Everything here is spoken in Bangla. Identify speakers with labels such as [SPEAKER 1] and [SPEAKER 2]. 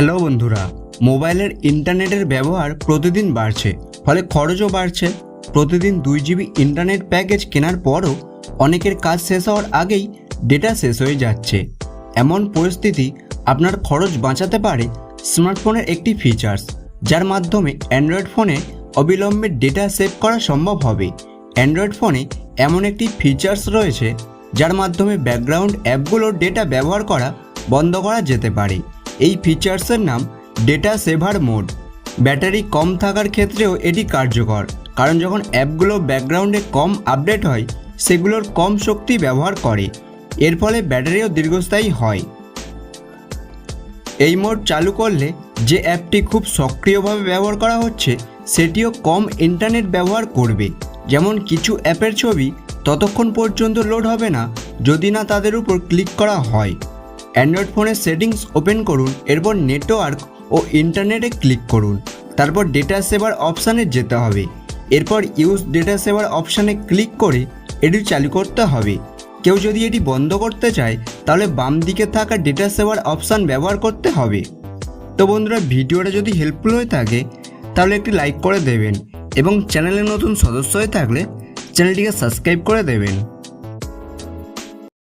[SPEAKER 1] হ্যালো বন্ধুরা, মোবাইলের ইন্টারনেটের ব্যবহার প্রতিদিন বাড়ছে, ফলে খরচও বাড়ছে। প্রতিদিন দুই জিবি ইন্টারনেট প্যাকেজ কেনার পরও অনেকের কাজ শেষ হওয়ার আগেই ডেটা শেষ হয়ে যাচ্ছে। এমন পরিস্থিতি আপনার খরচ বাঁচাতে পারে স্মার্টফোনের একটি ফিচার্স যার মাধ্যমে অ্যান্ড্রয়েড ফোনে অবিলম্বে ডেটা সেভ করা সম্ভব হবে। অ্যান্ড্রয়েড ফোনে এমন একটি ফিচার্স রয়েছে, যার মাধ্যমে ব্যাকগ্রাউন্ড অ্যাপগুলোর ডেটা ব্যবহার করা বন্ধ করা যেতে পারে। এই ফিচার্সের নাম ডেটা সেভার মোড ব্যাটারি কম থাকার ক্ষেত্রেও এটি কার্যকর, কারণ যখন অ্যাপগুলো ব্যাকগ্রাউন্ডে কম আপডেট হয়, সেগুলোর কম শক্তি ব্যবহার করে, এর ফলে ব্যাটারিও দীর্ঘস্থায়ী হয়। এই মোড চালু করলে যে অ্যাপটি খুব সক্রিয়ভাবে ব্যবহার করা হচ্ছে, সেটিও কম ইন্টারনেট ব্যবহার করবে। যেমন কিছু অ্যাপের ছবি ততক্ষণ পর্যন্ত লোড হবে না, যদি না তাদের উপর ক্লিক করা হয়। অ্যান্ড্রয়েড ফোনের সেটিংস ওপেন করুন, এরপর নেটওয়ার্ক ও ইন্টারনেটে ক্লিক করুন। তারপর ডেটা সেভার অপশানে যেতে হবে। এরপর ইউজ ডেটা সেভার অপশানে ক্লিক করে এটি চালু করতে হবে। কেউ যদি এটি বন্ধ করতে চায়, তাহলে বাম দিকে থাকা ডেটা সেভার অপশান ব্যবহার করতে হবে। তো বন্ধুরা, ভিডিওটা যদি হেল্পফুল হয়ে থাকে, তাহলে একটি লাইক করে দেবেন এবং চ্যানেলে নতুন সদস্য হয়ে থাকলে চ্যানেলটিকে সাবস্ক্রাইব করে দেবেন।